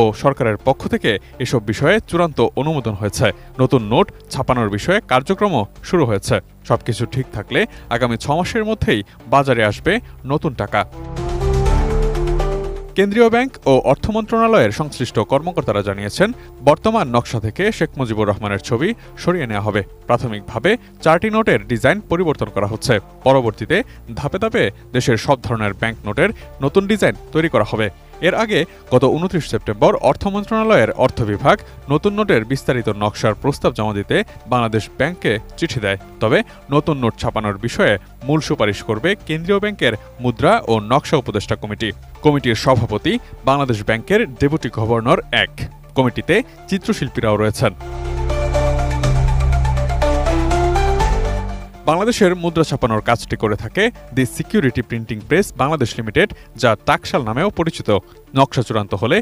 ও সরকারের পক্ষ থেকে এসব বিষয়ে চূড়ান্ত অনুমোদন হয়েছে। নতুন নোট ছাপানোর বিষয়ে কার্যক্রমও শুরু হয়েছে। সবকিছু ঠিক থাকলে আগামী ছ মাসের মধ্যেই বাজারে আসবে নতুন টাকা। কেন্দ্রীয় ব্যাংক ও অর্থ মন্ত্রণালয়ের সংশ্লিষ্ট কর্মকর্তারা জানিয়েছেন, বর্তমান নকশা থেকে শেখ মুজিবুর রহমানের ছবি সরিয়ে নেওয়া হবে। প্রাথমিকভাবে চারটি নোটের ডিজাইন পরিবর্তন করা হচ্ছে। পরবর্তীতে ধাপে ধাপে দেশের সব ধরনের ব্যাংক নোটের নতুন ডিজাইন তৈরি করা হবে। এর আগে গত উনত্রিশ সেপ্টেম্বর অর্থ মন্ত্রণালয়ের অর্থ বিভাগ নতুন নোটের বিস্তারিত নকশার প্রস্তাব জমা দিতে বাংলাদেশ ব্যাংককে চিঠি দেয়। তবে নতুন নোট ছাপানোর বিষয়ে মূল সুপারিশ করবে কেন্দ্রীয় ব্যাংকের মুদ্রা ও নকশা উপদেষ্টা কমিটি। কমিটির সভাপতি বাংলাদেশ ব্যাংকের ডেপুটি গভর্নর এক। কমিটিতে চিত্রশিল্পীরাও রয়েছেন। বাংলাদেশের মুদ্রা ছাপানোর কাজটি করে থাকে the security printing press Bangladesh limited, যা টাকশাল নামেও পরিচিত। নকশা চূড়ান্ত হলে